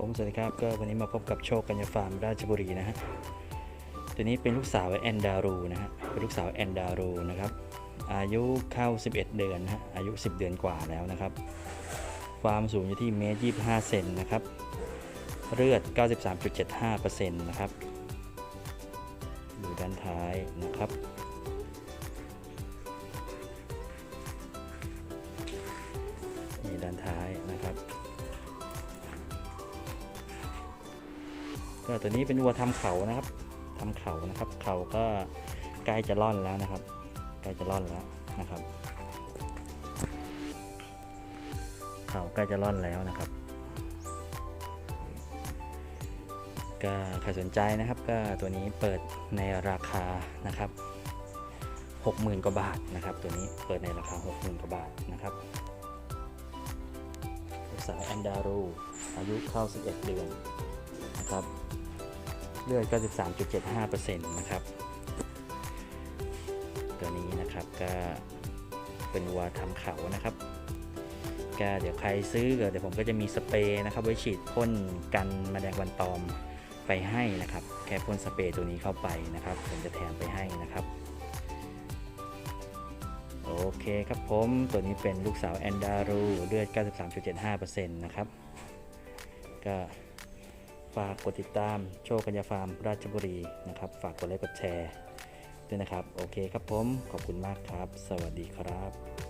ผมสวัสดีครับก็วันนี้มาพบกับโชคกัญญาฟาร์มราชบุรีนะฮะตัวนี้เป็นลูกสาวแอนดารูนะฮะเป็นลูกสาวแอนดารูนะครับอายุเข้า 11 เดือนนะฮะอายุ 10 เดือนกว่าแล้วนะครับ ความสูงอยู่ที่เมตร25เซนนะครับเลือด 93.75%นะครับดูด้านท้ายนะครับนี่ด้านท้าย ก็ตัวนี้เป็นวัวทำเขานะครับทำเขานะครับ เขาก็ใกล้จะร่อนแล้วนะครับใกล้จะร่อนแล้วนะครับ เขาใกล้จะร่อนแล้วนะครับ ก็ใครสนใจนะครับ ก็ตัวนี้เปิดในราคานะครับ60,000กว่าบาทนะครับ ตัวนี้เปิดในราคา 60,000กว่าบาทนะครับสาวแอนดารูอายุเข้า 11 เดือนนะครับ เลือด93.75%นะครับ ตัวนี้นะครับก็เป็นวัวทำเขานะครับก็เดี๋ยวใครซื้อก็เดี๋ยวผมก็จะมีสเปรย์นะครับไว้ฉีดพ่นกันมแมลงวันตอมไปให้นะครับ แค่พ่นสเปรย์ตัวนี้เข้าไปนะครับ ผมจะแถมไปให้นะครับ โอเคครับผมตัวนี้เป็นลูกสาวแอนดารูเลือด 93.75%นะครับก็ ฝากกดติดตามโชคกัญญาฟาร์มราชบุรีนะครับ ฝากกดไลค์กดแชร์ด้วยนะครับ โอเคครับผม ขอบคุณมากครับ สวัสดีครับ